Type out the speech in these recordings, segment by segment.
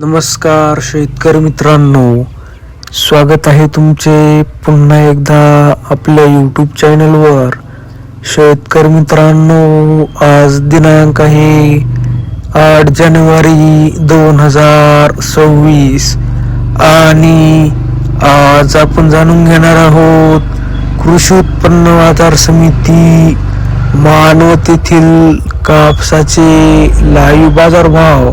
नमस्कार शेतकरी मित्रांनो. स्वागत आहे तुमचे पुन्हा एकदा आपल्या यूट्यूब चॅनलवर शेतकरी मित्रांनो आज दिनांक आहे आठ जानेवारी दोन हजार सव्वीस. आणि आज आपण जाणून घेणार आहोत कृषी उत्पन्न बाजार समिती मानवत येथील कापसाचे लाईव्ह बाजारभाव.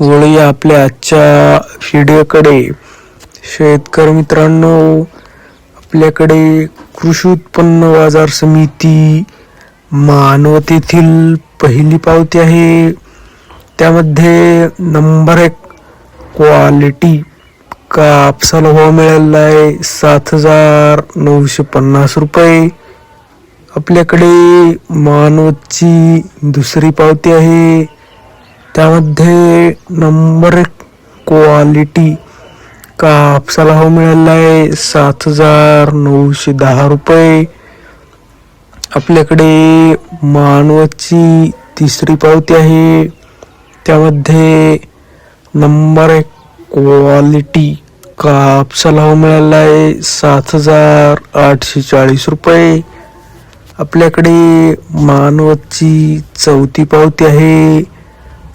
वळूया आपल्या आजच्या व्हिडिओकडे. शेतकरी मित्रांनो आपल्याकडे कृषी उत्पन्न बाजार समिती मानवतेतील पहिली पावती आहे. त्यामध्ये नंबर एक क्वालिटी कापसाला भाव मिळालेला आहे सात हजार नऊशे पन्नास रुपये. आपल्याकडे मानवतची दुसरी पावती आहे. त्यामध्ये नंबर एक क्वालिटी कापसाला हो मिळालेला आहे? सात हजार नऊशे दहा रुपये. आपल्याकडे मानवाची तिसरी पावती आहे. त्यामध्ये नंबर एक क्वालिटी कापसाला हो मिळालेला आहे? सात हजार आठशे चाळीस रुपये. आपल्याकडे मानवाची चौथी पावती आहे.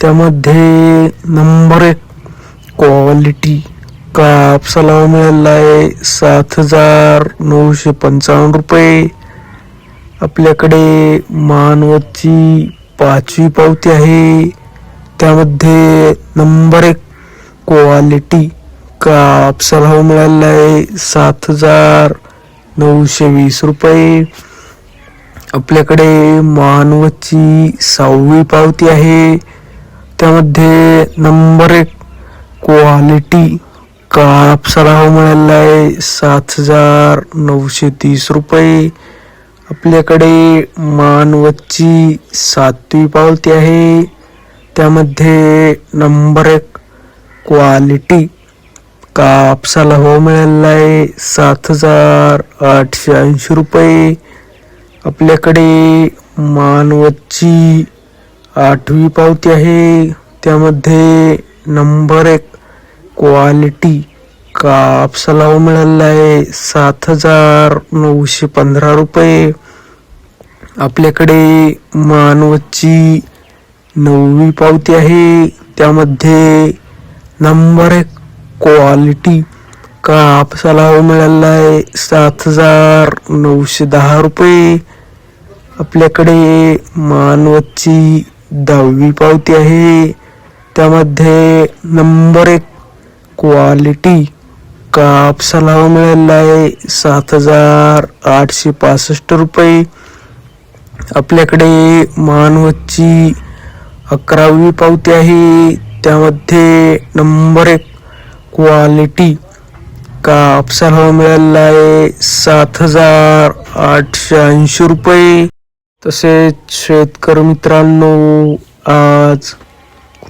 त्यामध्ये नंबर एक क्वालिटी कापसाला मिळाला मिळालेला आहे सात हजार नऊशे पंचावन्न रुपये. आपल्याकडे मानवची पाचवी पावती आहे. त्यामध्ये नंबर एक क्वालिटी कापसाला भाव मिळालेला आहे सात हजार नऊशे वीस रुपये. आपल्याकडे मानवची सहावी पावती आहे. त्यामध्ये नंबर एक क्वालिटी कापसाला हो मिळालेला आहे. सात हजार नऊशे तीस रुपये. आपल्याकडे मानवची सातवी पावती आहे. त्यामध्ये नंबर एक क्वालिटी कापसाला भाव मिळालेला आहे. सात हजार आठशे ऐंशी रुपये. आपल्याकडे मानवची आठवी पावती आहे. त्यामध्ये नंबर एक क्वालिटी. कापसाला मिळालेला आहे. सात हजार नऊशे पंधरा रुपये. आपल्याकडे मानवची नववी पावती आहे. त्यामध्ये नंबर एक क्वालिटी. कापसाला मिळालेला आहे. सात हजार नऊशे दहा रुपये. आपल्याकडे मानवची दहावी पावती आहे. त्यामध्ये नंबर एक क्वालिटी कापसाला भाव मिळालेला आहे. सात हजार आठशे पासष्ट रुपये. आपल्याकडे मानवची अकरावी पावती आहे. त्यामध्ये नंबर एक क्वालिटी कापसाला भाव मिळालेला आहे. सात हजार आठशे ऐंशी रुपये. तसेच शेतकरी मित्रांनो आज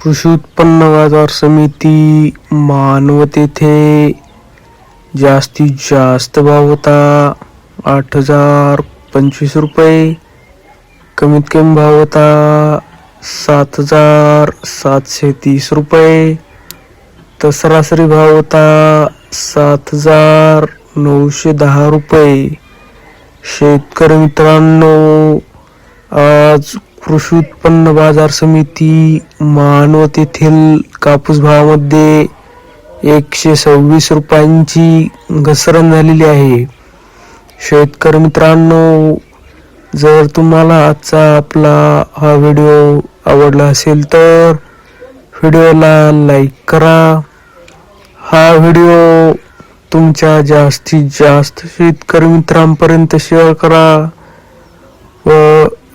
कृषी उत्पन्न बाजार समिती मानवत येथे जास्तीत जास्त भाव होता. आठ हजार पंचवीस रुपये. कमीत कमी भाव होता सात हजार सातशे तीस रुपये. तर सरासरी भाव होता सात हजार नऊशे दहा रुपये. शेतकरी मित्रांनो आज कृषी उत्पन्न बाजार समिती मानवत येथील कापूस भावामध्ये एकशे सव्वीस रुपयांची घसरण झालेली आहे. शेतकरी मित्रांनो जर तुम्हाला आजचा आपला हा व्हिडिओ आवडला असेल तर व्हिडिओला लाईक करा. हा व्हिडिओ तुमच्या जास्तीत जास्त शेतकरी मित्रांपर्यंत शेअर करा व